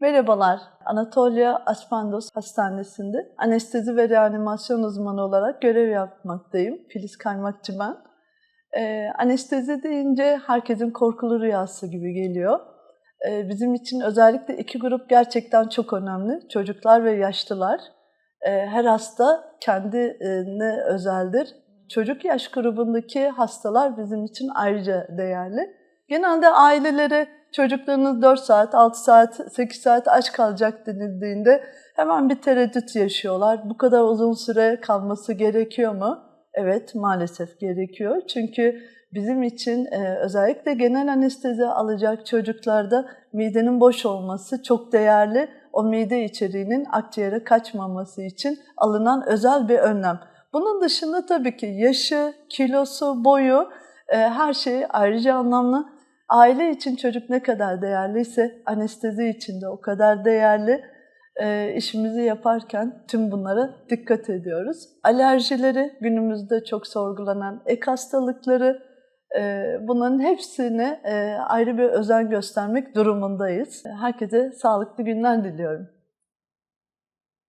Merhabalar, Anatolia Aspandos Hastanesi'nde anestezi ve reanimasyon uzmanı olarak görev yapmaktayım. Filiz Kaymakçı ben. Ee, anestezi deyince herkesin korkulu rüyası gibi geliyor. Ee, bizim için özellikle iki grup gerçekten çok önemli. Çocuklar ve yaşlılar. Ee, her hasta kendine özeldir. Çocuk yaş grubundaki hastalar bizim için ayrıca değerli. Genelde ailelere çocuklarınız 4 saat, 6 saat, 8 saat aç kalacak denildiğinde hemen bir tereddüt yaşıyorlar. Bu kadar uzun süre kalması gerekiyor mu? Evet, maalesef gerekiyor. Çünkü bizim için e, özellikle genel anestezi alacak çocuklarda midenin boş olması çok değerli. O mide içeriğinin akciğere kaçmaması için alınan özel bir önlem. Bunun dışında tabii ki yaşı, kilosu, boyu e, her şey ayrıca anlamlı. Aile için çocuk ne kadar değerliyse anestezi için de o kadar değerli. E, işimizi yaparken tüm bunlara dikkat ediyoruz. Alerjileri günümüzde çok sorgulanan ek hastalıkları e, bunların hepsine e, ayrı bir özen göstermek durumundayız. Herkese sağlıklı günler diliyorum.